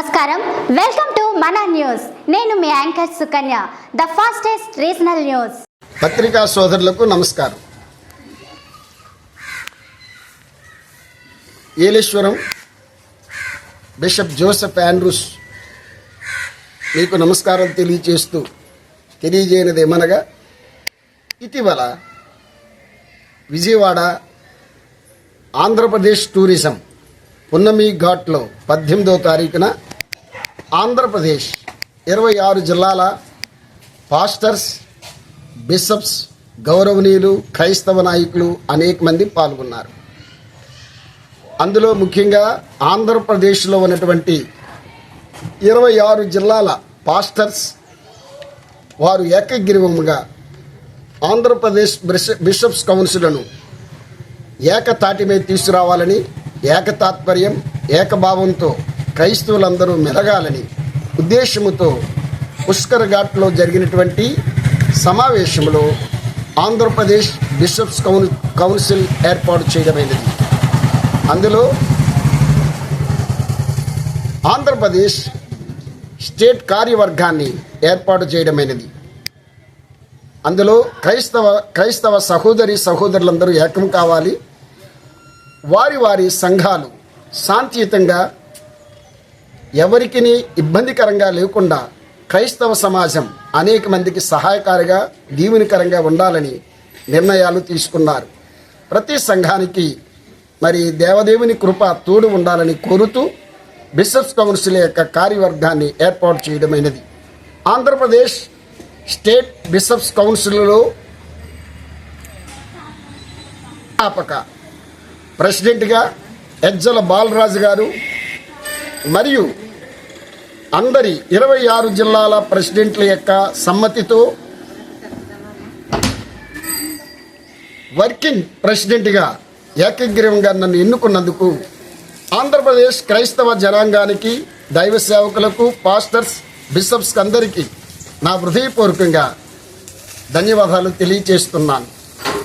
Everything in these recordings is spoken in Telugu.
నమస్కారం. వెల్కమ్ టు మన న్యూస్ నేను మీ anchor Sukanya the fastest regional news పత్రికా సోదరులకు నమస్కారం. ఏలేశ్వరం బిషప్ జోసెఫ్ ఆండ్రూస్ మీకు నమస్కారం తెలియచేస్తూ తెలియజేయనిదేమనగా ఇటీవల విజయవాడ ఆంధ్రప్రదేశ్ టూరిజం పున్నమి ఘాట్లో పద్దెనిమిదవ తారీఖున ఆంధ్రప్రదేశ్ ఇరవై ఆరు జిల్లాల పాస్టర్స్ బిషప్స్ గౌరవనీయులు క్రైస్తవ నాయకులు అనేక మంది పాల్గొన్నారు. అందులో ముఖ్యంగా ఆంధ్రప్రదేశ్లో ఉన్నటువంటి ఇరవై ఆరు జిల్లాల పాస్టర్స్ వారు ఏకగ్రీవముగా ఆంధ్రప్రదేశ్ బిషప్స్ కౌన్సిల్ను ఏకతాటి మీద తీసుకురావాలని ఏకతాత్పర్యం ఏకభావంతో క్రైస్తవులందరూ మెలగాలని ఉద్దేశముతో పుష్కర్ ఘాట్లో జరిగినటువంటి సమావేశంలో ఆంధ్రప్రదేశ్ బిషప్స్ కౌన్ కౌన్సిల్ ఏర్పాటు చేయడమైనది. అందులో ఆంధ్రప్రదేశ్ స్టేట్ కార్యవర్గాన్ని ఏర్పాటు చేయడమైనది. అందులో క్రైస్తవ క్రైస్తవ సహోదరి సహోదరులందరూ ఏకం కావాలి. వారి వారి సంఘాలు శాంతియుతంగా ఎవరికి ఇబ్బందికరంగా లేకుండా క్రైస్తవ సమాజం అనేక మందికి సహాయకారిగా దీవునికరంగా ఉండాలని నిర్ణయాలు తీసుకున్నారు. ప్రతి సంఘానికి మరి దేవదేవుని కృప తోడు ఉండాలని కోరుతూ బిషప్స్ కౌన్సిల్ యొక్క కార్యవర్గాన్ని ఏర్పాటు చేయడమైనది. ఆంధ్రప్రదేశ్ స్టేట్ బిషప్స్ కౌన్సిల్లో స్థాపక ప్రెసిడెంట్గా ఎజ్జల బాలరాజు గారు మరియు అందరి ఇరవై ఆరు జిల్లాల ప్రెసిడెంట్ల యొక్క సమ్మతితో వర్కింగ్ ప్రెసిడెంట్గా ఏకగ్రీవంగా నన్ను ఎన్నుకున్నందుకు ఆంధ్రప్రదేశ్ క్రైస్తవ జనాంగానికి దైవ సేవకులకు పాస్టర్స్ బిషప్స్ అందరికీ నా హృదయపూర్వకంగా ధన్యవాదాలు తెలియచేస్తున్నాను.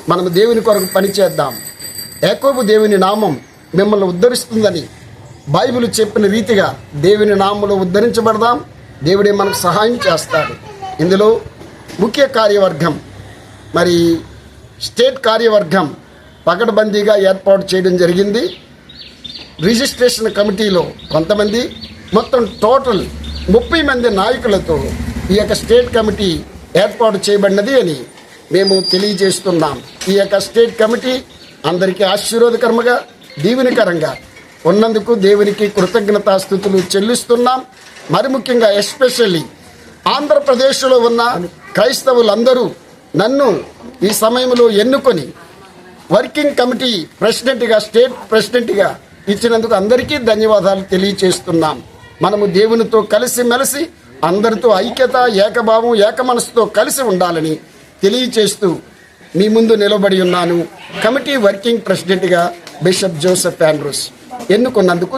మనము దేవుని కొరకు పనిచేద్దాం. ఏకోబు దేవుని నామం మిమ్మల్ని ఉద్ధరిస్తుందని బైబిల్ చెప్పిన రీతిగా దేవుని నామంలో ఉద్ధరించబడదాం. దేవుడే మనకు సహాయం చేస్తాడు. ఇందులో ముఖ్య కార్యవర్గం మరి స్టేట్ కార్యవర్గం పకడ్బందీగా ఏర్పాటు చేయడం జరిగింది. రిజిస్ట్రేషన్ కమిటీలో కొంతమంది మొత్తం టోటల్ ముప్పై మంది నాయకులతో ఈ యొక్క స్టేట్ కమిటీ ఏర్పాటు చేయబడినది అని మేము తెలియజేస్తున్నాం. ఈ యొక్క స్టేట్ కమిటీ అందరికీ ఆశీర్వాదకరంగా దీవెనకరంగా ఉన్నందుకు దేవునికి కృతజ్ఞతాస్థుతులు చెల్లిస్తున్నాం. మరి ముఖ్యంగా ఎస్పెషల్లీ ఆంధ్రప్రదేశ్లో ఉన్న క్రైస్తవులందరూ నన్ను ఈ సమయంలో ఎన్నుకొని వర్కింగ్ కమిటీ ప్రెసిడెంట్గా స్టేట్ ప్రెసిడెంట్గా ఇచ్చినందుకు అందరికీ ధన్యవాదాలు తెలియచేస్తున్నాం మనము దేవునితో కలిసి మెలిసి అందరితో ఐక్యత ఏకభావం ఏక మనసుతో కలిసి ఉండాలని తెలియచేస్తూ మీ ముందు నిలబడి ఉన్నాను. కమిటీ వర్కింగ్ ప్రెసిడెంట్గా బిషప్ జోసెఫ్ ఆండ్రూస్. ఎన్నుకున్నందుకు